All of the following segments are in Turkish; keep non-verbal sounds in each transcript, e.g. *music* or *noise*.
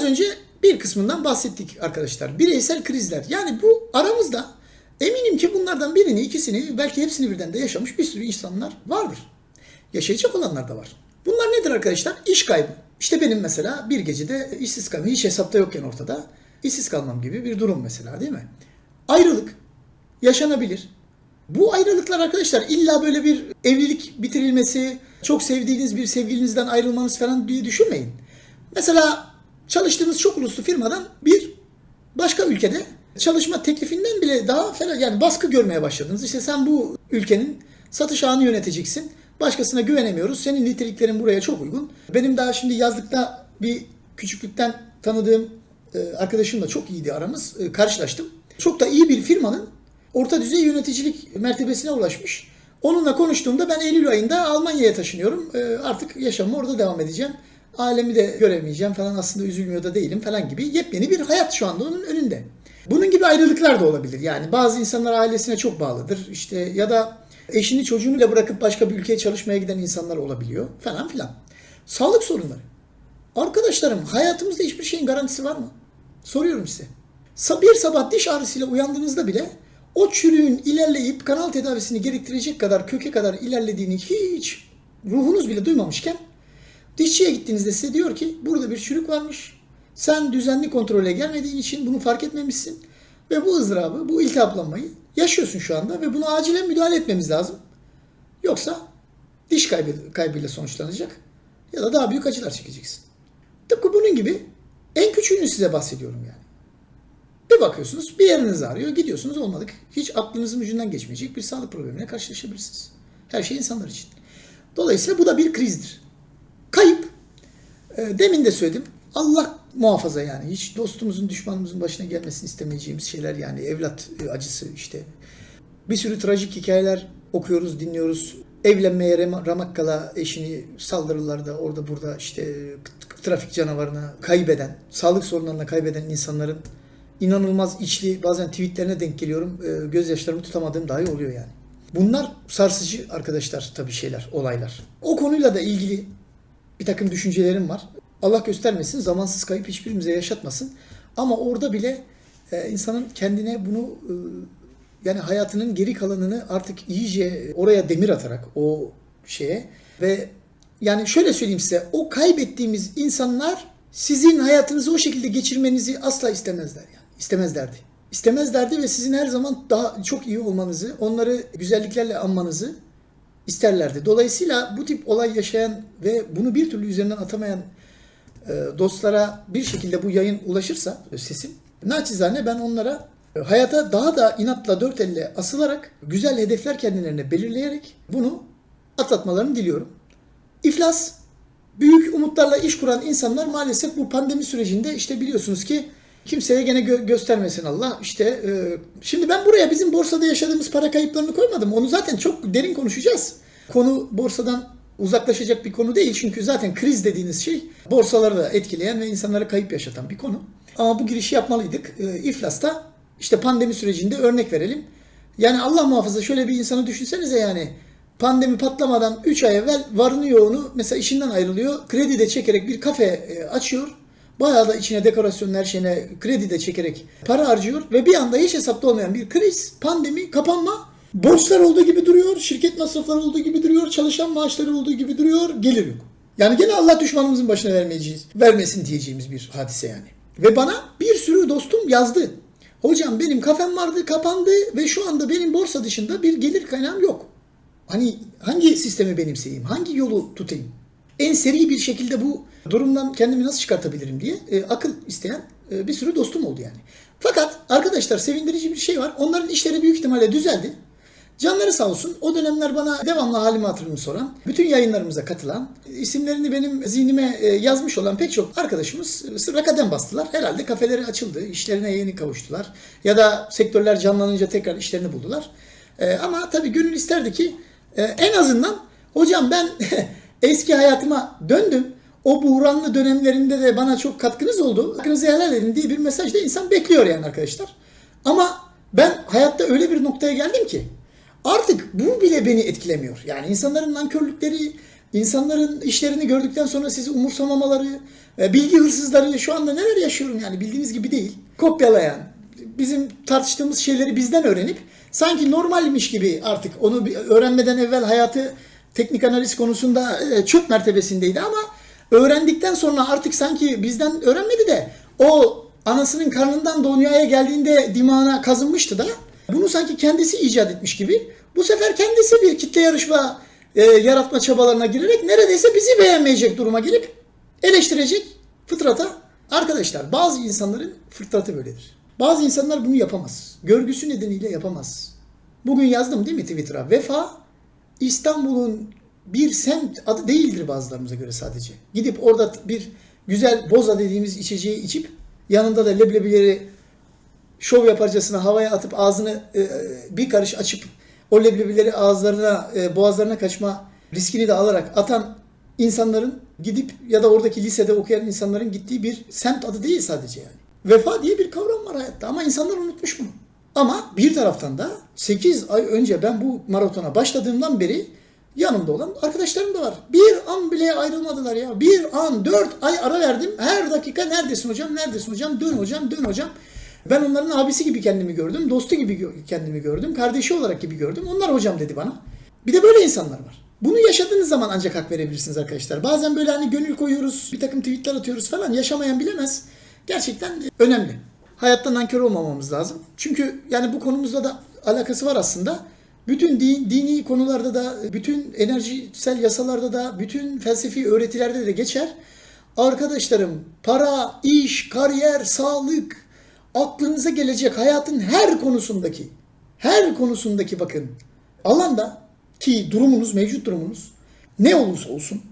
Biraz önce bir kısmından bahsettik arkadaşlar. Bireysel krizler. Yani bu aramızda eminim ki bunlardan birini, ikisini, belki hepsini birden de yaşamış bir sürü insanlar vardır. Yaşayacak olanlar da var. Bunlar nedir arkadaşlar? İş kaybı. İşte benim mesela bir gecede işsiz kalmam, hiç hesapta yokken ortada işsiz kalmam gibi bir durum mesela değil mi? Ayrılık yaşanabilir. Bu ayrılıklar arkadaşlar illa böyle bir evlilik bitirilmesi, çok sevdiğiniz bir sevgilinizden ayrılmanız falan diye düşünmeyin. Mesela çalıştığınız çok uluslu firmadan bir başka ülkede çalışma teklifinden bile daha fena yani baskı görmeye başladınız. İşte sen bu ülkenin satış ağını yöneteceksin. Başkasına güvenemiyoruz. Senin niteliklerin buraya çok uygun. Benim daha şimdi yazlıkta bir küçüklükten tanıdığım e, arkadaşımla çok iyiydi aramız. E, Karşılaştım. Çok da iyi bir firmanın orta düzey yöneticilik mertebesine ulaşmış. Onunla konuştuğumda ben Eylül ayında Almanya'ya taşınıyorum. E, Artık yaşamımı orada devam edeceğim. Ailemi de göremeyeceğim falan aslında üzülmüyor da değilim falan gibi yepyeni bir hayat şu anda onun önünde. Bunun gibi ayrılıklar da olabilir. Yani bazı insanlar ailesine çok bağlıdır. İşte ya da eşini çocuğunu bile bırakıp başka bir ülkeye çalışmaya giden insanlar olabiliyor falan filan. Sağlık sorunları. Arkadaşlarım hayatımızda hiçbir şeyin garantisi var mı? Soruyorum size. Bir sabah diş ağrısıyla uyandığınızda bile o çürüğün ilerleyip kanal tedavisini gerektirecek kadar köke kadar ilerlediğini hiç ruhunuz bile duymamışken dişçiye gittiğinizde size diyor ki burada bir çürük varmış. Sen düzenli kontrole gelmediğin için bunu fark etmemişsin. Ve bu ızdırabı, bu iltihaplanmayı yaşıyorsun şu anda ve buna acilen müdahale etmemiz lazım. Yoksa diş kaybı, kaybıyla sonuçlanacak ya da daha büyük acılar çekeceksin. Tıpkı bunun gibi en küçüğünü size bahsediyorum yani. Bir bakıyorsunuz bir yeriniz ağrıyor, gidiyorsunuz olmadık. Hiç aklınızın ucundan geçmeyecek bir sağlık problemine karşılaşabilirsiniz. Her şey insanlar için. Dolayısıyla bu da bir krizdir. Kayıp, e, demin de söyledim, Allah muhafaza yani. Hiç dostumuzun, düşmanımızın başına gelmesini istemeyeceğimiz şeyler yani. Evlat e, acısı işte. Bir sürü trajik hikayeler okuyoruz, dinliyoruz. Evlenmeye rem- ramak kala eşini saldırılarda orada burada işte trafik canavarına kaybeden, sağlık sorunlarına kaybeden insanların inanılmaz içli bazen tweetlerine denk geliyorum. E, gözyaşlarımı tutamadığım dahi oluyor yani. Bunlar sarsıcı arkadaşlar tabii şeyler, olaylar. O konuyla da ilgili bir takım düşüncelerim var. Allah göstermesin, zamansız kayıp hiçbirimize yaşatmasın. Ama orada bile e, insanın kendine bunu e, yani hayatının geri kalanını artık iyice oraya demir atarak o şeye ve yani şöyle söyleyeyim size o kaybettiğimiz insanlar sizin hayatınızı o şekilde geçirmenizi asla istemezler yani. İstemezlerdi. İstemezlerdi ve sizin her zaman daha çok iyi olmanızı, onları güzelliklerle anmanızı isterlerdi. Dolayısıyla bu tip olay yaşayan ve bunu bir türlü üzerinden atamayan e, dostlara bir şekilde bu yayın ulaşırsa e, sesim, naçizane ben onlara e, hayata daha da inatla dört elle asılarak güzel hedefler kendilerine belirleyerek bunu atlatmalarını diliyorum. İflas, büyük umutlarla iş kuran insanlar maalesef bu pandemi sürecinde işte biliyorsunuz ki kimseye gene gö- göstermesin Allah. İşte e, şimdi ben buraya bizim borsada yaşadığımız para kayıplarını koymadım. Onu zaten çok derin konuşacağız. Konu borsadan uzaklaşacak bir konu değil. Çünkü zaten kriz dediğiniz şey borsaları da etkileyen ve insanlara kayıp yaşatan bir konu. Ama bu girişi yapmalıydık. E, İflas'ta işte pandemi sürecinde örnek verelim. Yani Allah muhafaza şöyle bir insanı düşünsenize yani pandemi patlamadan 3 ay evvel varını yoğunu mesela işinden ayrılıyor. Kredi de çekerek bir kafe e, açıyor. Bayağı da içine dekorasyon her şeyine kredi de çekerek para harcıyor. Ve bir anda hiç hesapta olmayan bir kriz, pandemi, kapanma. Borçlar olduğu gibi duruyor, şirket masrafları olduğu gibi duruyor, çalışan maaşları olduğu gibi duruyor, gelir yok. Yani gene Allah düşmanımızın başına vermeyeceğiz, vermesin diyeceğimiz bir hadise yani. Ve bana bir sürü dostum yazdı. Hocam benim kafem vardı, kapandı ve şu anda benim borsa dışında bir gelir kaynağım yok. Hani hangi sistemi benimseyeyim, hangi yolu tutayım? En seri bir şekilde bu durumdan kendimi nasıl çıkartabilirim diye e, akıl isteyen e, bir sürü dostum oldu yani. Fakat arkadaşlar sevindirici bir şey var. Onların işleri büyük ihtimalle düzeldi. Canları sağ olsun. O dönemler bana devamlı halimi hatırımı soran, bütün yayınlarımıza katılan, isimlerini benim zihnime e, yazmış olan pek çok arkadaşımız e, sıra kadem bastılar. Herhalde kafeleri açıldı, işlerine yeni kavuştular. Ya da sektörler canlanınca tekrar işlerini buldular. E, Ama tabii gönül isterdi ki en azından hocam ben *laughs* eski hayatıma döndüm. O buhranlı dönemlerinde de bana çok katkınız oldu. Hakkınızı helal edin diye bir mesaj da insan bekliyor yani arkadaşlar. Ama ben hayatta öyle bir noktaya geldim ki artık bu bile beni etkilemiyor. Yani insanların nankörlükleri, İnsanların işlerini gördükten sonra sizi umursamamaları, e, bilgi hırsızları şu anda neler yaşıyorum yani bildiğiniz gibi değil. Kopyalayan, bizim tartıştığımız şeyleri bizden öğrenip sanki normalmiş gibi artık onu öğrenmeden evvel hayatı teknik analiz konusunda e, çöp mertebesindeydi ama öğrendikten sonra artık sanki bizden öğrenmedi de o anasının karnından dünyaya geldiğinde dimağına kazınmıştı da bunu sanki kendisi icat etmiş gibi bu sefer kendisi bir kitle yarışma e, yaratma çabalarına girerek neredeyse bizi beğenmeyecek duruma gelip eleştirecek fıtrata. Arkadaşlar bazı insanların fıtratı böyledir. Bazı insanlar bunu yapamaz. Görgüsü nedeniyle yapamaz. Bugün yazdım değil mi Twitter'a? Vefa İstanbul'un bir semt adı değildir bazılarımıza göre sadece. Gidip orada bir güzel boza dediğimiz içeceği içip yanında da leblebileri şov yaparcasına havaya atıp ağzını e, bir karış açıp o leblebileri ağızlarına, e, boğazlarına kaçma riskini de alarak atan insanların gidip ya da oradaki lisede okuyan insanların gittiği bir semt adı değil sadece yani. Vefa diye bir kavram var hayatta ama insanlar unutmuş bunu. Ama bir taraftan da 8 ay önce ben bu maratona başladığımdan beri yanımda olan arkadaşlarım da var. Bir an bile ayrılmadılar ya. Bir an, dört ay ara verdim. Her dakika neredesin hocam, neredesin hocam, dön hocam, dön hocam. Ben onların abisi gibi kendimi gördüm, dostu gibi kendimi gördüm, kardeşi olarak gibi gördüm. Onlar hocam dedi bana. Bir de böyle insanlar var. Bunu yaşadığınız zaman ancak hak verebilirsiniz arkadaşlar. Bazen böyle hani gönül koyuyoruz, bir takım tweetler atıyoruz falan. Yaşamayan bilemez. Gerçekten önemli. Hayattan nankör olmamamız lazım. Çünkü yani bu konumuzda da alakası var aslında. Bütün din, dini konularda da, bütün enerjisel yasalarda da, bütün felsefi öğretilerde de geçer. Arkadaşlarım para, iş, kariyer, sağlık, aklınıza gelecek hayatın her konusundaki, her konusundaki bakın alanda ki durumunuz, mevcut durumunuz ne olursa olsun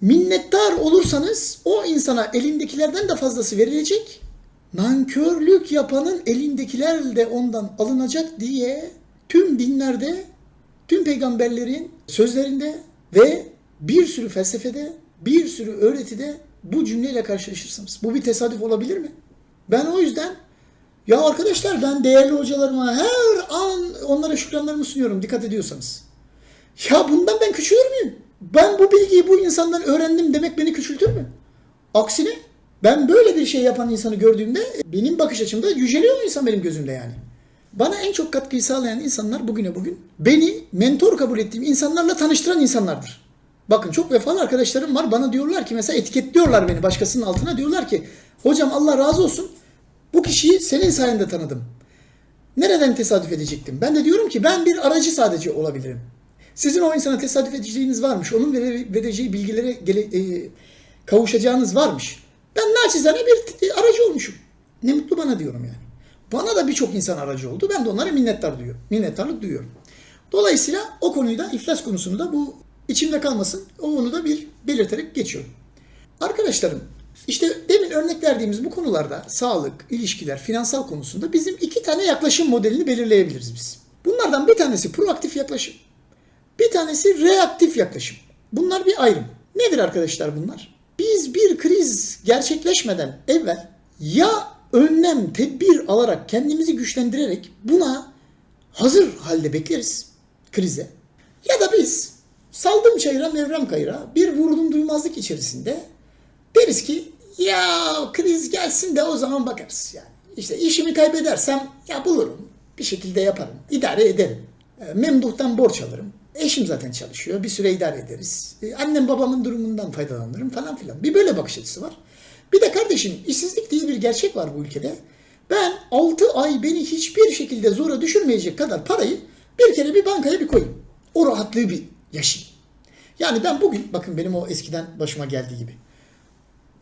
minnettar olursanız o insana elindekilerden de fazlası verilecek. Nankörlük yapanın elindekiler de ondan alınacak diye tüm dinlerde, tüm peygamberlerin sözlerinde ve bir sürü felsefede, bir sürü öğretide bu cümleyle karşılaşırsınız. Bu bir tesadüf olabilir mi? Ben o yüzden ya arkadaşlar ben değerli hocalarıma her an onlara şükranlarımı sunuyorum dikkat ediyorsanız. Ya bundan ben küçülür müyüm? Ben bu bilgiyi bu insandan öğrendim demek beni küçültür mü? Aksine ben böyle bir şey yapan insanı gördüğümde benim bakış açımda yüceliyor insan benim gözümde yani. Bana en çok katkıyı sağlayan insanlar bugüne bugün beni mentor kabul ettiğim insanlarla tanıştıran insanlardır. Bakın çok vefalı arkadaşlarım var. Bana diyorlar ki mesela etiketliyorlar beni başkasının altına. Diyorlar ki hocam Allah razı olsun bu kişiyi senin sayende tanıdım. Nereden tesadüf edecektim? Ben de diyorum ki ben bir aracı sadece olabilirim. Sizin o insana tesadüf edeceğiniz varmış. Onun vere- vereceği bilgilere gele- e, kavuşacağınız varmış. Ben naçizane bir aracı olmuşum. Ne mutlu bana diyorum yani. Bana da birçok insan aracı oldu. Ben de onlara minnettar duyuyorum. Minnettarlık duyuyorum. Dolayısıyla o konuyu da iflas konusunu da bu içimde kalmasın. Onu da bir belirterek geçiyorum. Arkadaşlarım işte demin örnek verdiğimiz bu konularda sağlık, ilişkiler, finansal konusunda bizim iki tane yaklaşım modelini belirleyebiliriz biz. Bunlardan bir tanesi proaktif yaklaşım. Bir tanesi reaktif yaklaşım. Bunlar bir ayrım. Nedir arkadaşlar bunlar? Biz bir kriz gerçekleşmeden evvel ya önlem, tedbir alarak kendimizi güçlendirerek buna hazır halde bekleriz krize. Ya da biz saldım çayıra mevrem kayıra bir vurdum duymazlık içerisinde deriz ki ya kriz gelsin de o zaman bakarız yani. İşte işimi kaybedersem ya bulurum bir şekilde yaparım idare ederim. E, Memduh'tan borç alırım. Eşim zaten çalışıyor. Bir süre idare ederiz. E, Annem babamın durumundan faydalanırım falan filan. Bir böyle bakış açısı var. Bir de kardeşim işsizlik diye bir gerçek var bu ülkede. Ben 6 ay beni hiçbir şekilde zora düşürmeyecek kadar parayı bir kere bir bankaya bir koyayım. O rahatlığı bir yaşayayım. Yani ben bugün bakın benim o eskiden başıma geldiği gibi.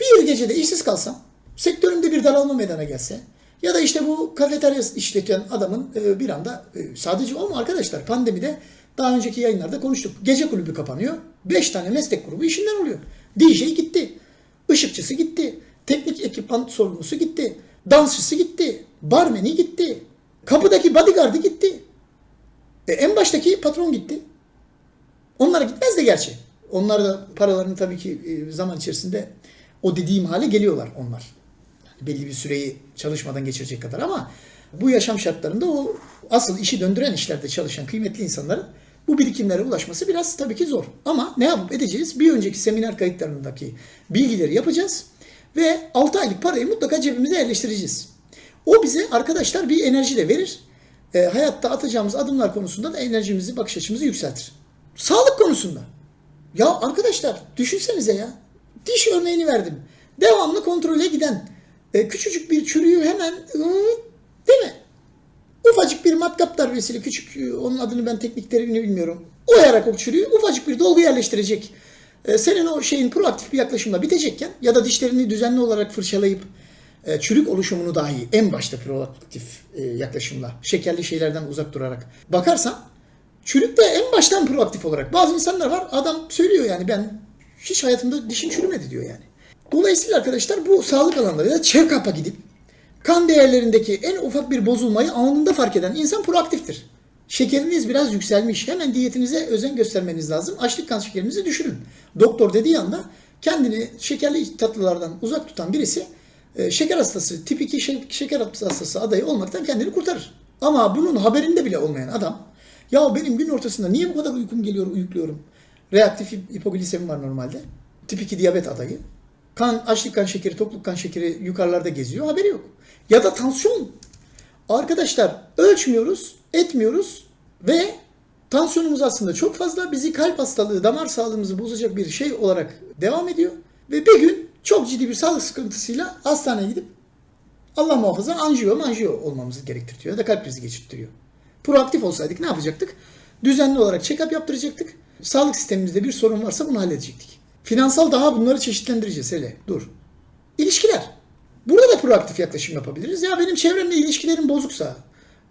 Bir gecede işsiz kalsam, sektörümde bir daralma meydana gelse ya da işte bu kafeterya işleten adamın e, bir anda e, sadece o mu arkadaşlar pandemide daha önceki yayınlarda konuştuk. Gece kulübü kapanıyor. 5 tane meslek grubu işinden oluyor. DJ gitti. Işıkçısı gitti. Teknik ekipman sorumlusu gitti. Dansçısı gitti. Barmeni gitti. Kapıdaki bodyguardı gitti. E, en baştaki patron gitti. Onlar gitmez de gerçi. Onlar da paralarını tabii ki e, zaman içerisinde o dediğim hale geliyorlar onlar. Yani belli bir süreyi çalışmadan geçirecek kadar ama bu yaşam şartlarında o asıl işi döndüren işlerde çalışan kıymetli insanların bu birikimlere ulaşması biraz tabii ki zor. Ama ne yapıp edeceğiz? Bir önceki seminer kayıtlarındaki bilgileri yapacağız ve 6 aylık parayı mutlaka cebimize yerleştireceğiz. O bize arkadaşlar bir enerji de verir. E, hayatta atacağımız adımlar konusunda da enerjimizi, bakış açımızı yükseltir. Sağlık konusunda. Ya arkadaşlar düşünsenize ya. Diş örneğini verdim. Devamlı kontrole giden e, küçücük bir çürüğü hemen ıı, değil mi? Ufacık bir matkap darbesiyle küçük e, onun adını ben teknik terimini bilmiyorum. Oyarak o çürüğü ufacık bir dolgu yerleştirecek. E, senin o şeyin proaktif bir yaklaşımla bitecekken ya da dişlerini düzenli olarak fırçalayıp e, çürük oluşumunu dahi en başta proaktif yaklaşımla şekerli şeylerden uzak durarak bakarsan çürük de en baştan proaktif olarak. Bazı insanlar var adam söylüyor yani ben hiç hayatımda dişim çürümedi diyor yani. Dolayısıyla arkadaşlar bu sağlık alanları ya check-up'a gidip kan değerlerindeki en ufak bir bozulmayı anında fark eden insan proaktiftir. Şekeriniz biraz yükselmiş. Hemen diyetinize özen göstermeniz lazım. Açlık kan şekerinizi düşürün. Doktor dediği anda kendini şekerli tatlılardan uzak tutan birisi e, şeker hastası, tip 2 şe- şeker hastası adayı olmaktan kendini kurtarır. Ama bunun haberinde bile olmayan adam ya benim gün ortasında niye bu kadar uykum geliyor uyukluyorum. Reaktif hip- hipoglisemi var normalde. Tip 2 diyabet adayı. Kan, açlık kan şekeri, tokluk kan şekeri yukarılarda geziyor. Haberi yok. Ya da tansiyon. Arkadaşlar ölçmüyoruz, etmiyoruz ve tansiyonumuz aslında çok fazla. Bizi kalp hastalığı, damar sağlığımızı bozacak bir şey olarak devam ediyor. Ve bir gün çok ciddi bir sağlık sıkıntısıyla hastaneye gidip Allah muhafaza anjiyo manjiyo olmamızı gerektiriyor ya da kalp krizi geçirttiriyor. Proaktif olsaydık ne yapacaktık? Düzenli olarak check-up yaptıracaktık. Sağlık sistemimizde bir sorun varsa bunu halledecektik. Finansal daha bunları çeşitlendireceğiz hele. Dur. İlişkiler. Burada da proaktif yaklaşım yapabiliriz. Ya benim çevremle ilişkilerim bozuksa,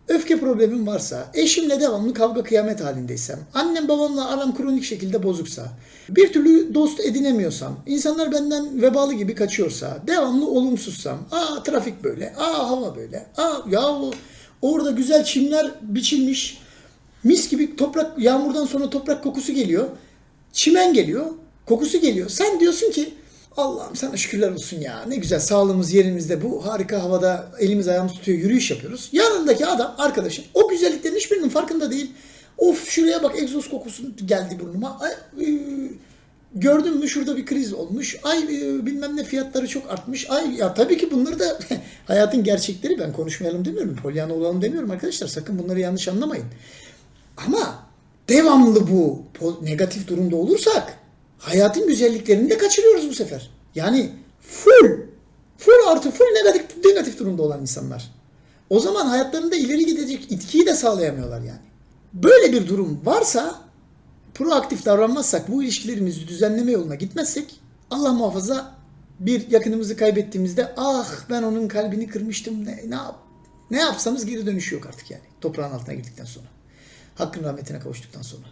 öfke problemim varsa, eşimle devamlı kavga kıyamet halindeysem, annem babamla aram kronik şekilde bozuksa, bir türlü dost edinemiyorsam, insanlar benden vebalı gibi kaçıyorsa, devamlı olumsuzsam, aa trafik böyle, aa hava böyle, aa yahu orada güzel çimler biçilmiş, mis gibi toprak, yağmurdan sonra toprak kokusu geliyor, çimen geliyor, kokusu geliyor. Sen diyorsun ki Allah'ım sana şükürler olsun ya. Ne güzel sağlığımız yerimizde bu harika havada elimiz ayağımız tutuyor yürüyüş yapıyoruz. Yanındaki adam arkadaşın o güzelliklerin hiçbirinin farkında değil. Of şuraya bak egzoz kokusu geldi burnuma. Ay, e, gördün mü şurada bir kriz olmuş. Ay e, bilmem ne fiyatları çok artmış. Ay ya tabii ki bunları da *laughs* hayatın gerçekleri ben konuşmayalım demiyorum. Polyana olalım demiyorum arkadaşlar. Sakın bunları yanlış anlamayın. Ama devamlı bu negatif durumda olursak hayatın güzelliklerini de kaçırıyoruz bu sefer. Yani full, full artı full negatif, negatif durumda olan insanlar. O zaman hayatlarında ileri gidecek itkiyi de sağlayamıyorlar yani. Böyle bir durum varsa proaktif davranmazsak, bu ilişkilerimizi düzenleme yoluna gitmezsek Allah muhafaza bir yakınımızı kaybettiğimizde ah ben onun kalbini kırmıştım ne, ne, yap, ne yapsanız geri dönüşü yok artık yani toprağın altına girdikten sonra. Hakkın rahmetine kavuştuktan sonra.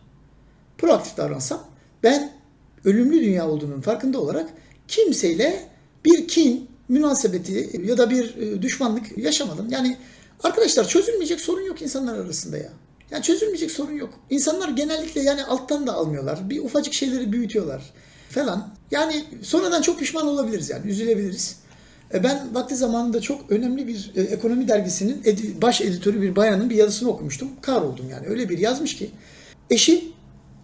Proaktif davransam ben ölümlü dünya olduğunun farkında olarak kimseyle bir kin, münasebeti ya da bir e, düşmanlık yaşamadım. Yani arkadaşlar çözülmeyecek sorun yok insanlar arasında ya. Yani çözülmeyecek sorun yok. İnsanlar genellikle yani alttan da almıyorlar. Bir ufacık şeyleri büyütüyorlar falan. Yani sonradan çok pişman olabiliriz yani üzülebiliriz. E, Ben vakti zamanında çok önemli bir e, ekonomi dergisinin baş editörü bir bayanın bir yazısını okumuştum. Kahroldum yani. Öyle bir yazmış ki eşi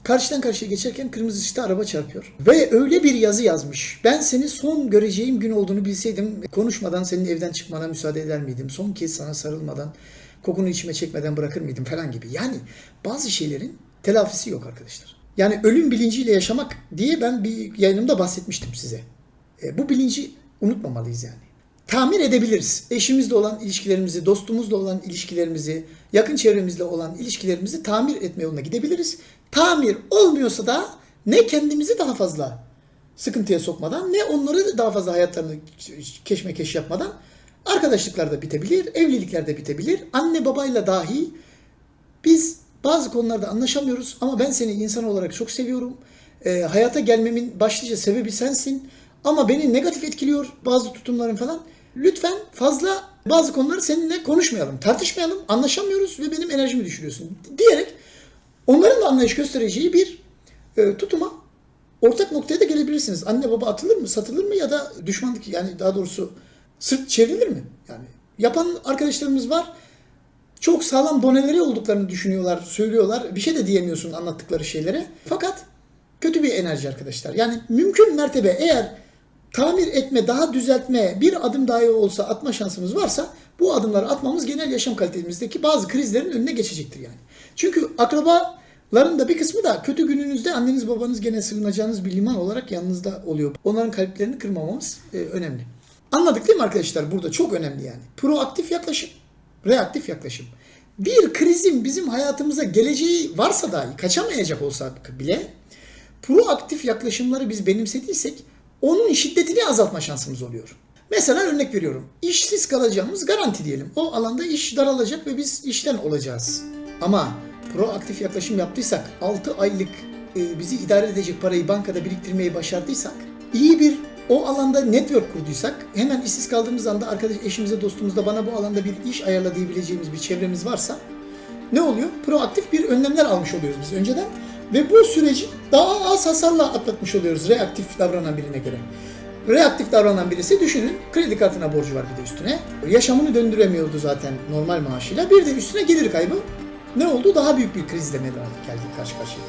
karşıdan karşıya geçerken kırmızı ışıkta araba çarpıyor. Ve öyle bir yazı yazmış. Ben seni son göreceğim gün olduğunu bilseydim konuşmadan senin evden çıkmana müsaade eder miydim? Son kez sana sarılmadan, kokunu içime çekmeden bırakır mıydım falan gibi. Yani bazı şeylerin telafisi yok arkadaşlar. Yani ölüm bilinciyle yaşamak diye ben bir yayınımda bahsetmiştim size. E, bu bilinci unutmamalıyız yani. Tamir edebiliriz. Eşimizle olan ilişkilerimizi, dostumuzla olan ilişkilerimizi, yakın çevremizle olan ilişkilerimizi tamir etme yoluna gidebiliriz. Tamir olmuyorsa da ne kendimizi daha fazla sıkıntıya sokmadan ne onları daha fazla hayatlarını keşmekeş yapmadan arkadaşlıklar da bitebilir, evlilikler de bitebilir. Anne babayla dahi biz bazı konularda anlaşamıyoruz ama ben seni insan olarak çok seviyorum. Ee, hayata gelmemin başlıca sebebi sensin. Ama beni negatif etkiliyor bazı tutumların falan. Lütfen fazla bazı konuları seninle konuşmayalım, tartışmayalım, anlaşamıyoruz ve benim enerjimi düşürüyorsun diyerek onların da anlayış göstereceği bir e, tutuma ortak noktaya da gelebilirsiniz. Anne baba atılır mı, satılır mı ya da düşmanlık yani daha doğrusu sırt çevrilir mi? Yani yapan arkadaşlarımız var. çok sağlam doneleri olduklarını düşünüyorlar, söylüyorlar. Bir şey de diyemiyorsun anlattıkları şeylere. Fakat kötü bir enerji arkadaşlar. Yani mümkün mertebe eğer tamir etme, daha düzeltme, bir adım dahi olsa atma şansımız varsa bu adımları atmamız genel yaşam kalitemizdeki bazı krizlerin önüne geçecektir yani. Çünkü akrabaların da bir kısmı da kötü gününüzde anneniz babanız gene sığınacağınız bir liman olarak yanınızda oluyor. Onların kalplerini kırmamamız e, önemli. Anladık değil mi arkadaşlar? Burada çok önemli yani. Proaktif yaklaşım, reaktif yaklaşım. Bir krizin bizim hayatımıza geleceği varsa dahi, kaçamayacak olsa bile proaktif yaklaşımları biz benimsediysek onun şiddetini azaltma şansımız oluyor. Mesela örnek veriyorum. İşsiz kalacağımız garanti diyelim. O alanda iş daralacak ve biz işten olacağız. Ama proaktif yaklaşım yaptıysak, 6 aylık e, bizi idare edecek parayı bankada biriktirmeyi başardıysak, iyi bir o alanda network kurduysak, hemen işsiz kaldığımız anda arkadaş eşimize, dostumuzda bana bu alanda bir iş ayarla diyebileceğimiz bir çevremiz varsa ne oluyor? Proaktif bir önlemler almış oluyoruz biz önceden ve bu süreci daha az hasarla atlatmış oluyoruz reaktif davranan birine göre. Reaktif davranan birisi düşünün kredi kartına borcu var bir de üstüne. Yaşamını döndüremiyordu zaten normal maaşıyla. Bir de üstüne gelir kaybı. Ne oldu? Daha büyük bir krizle meydana geldi karşı karşıya.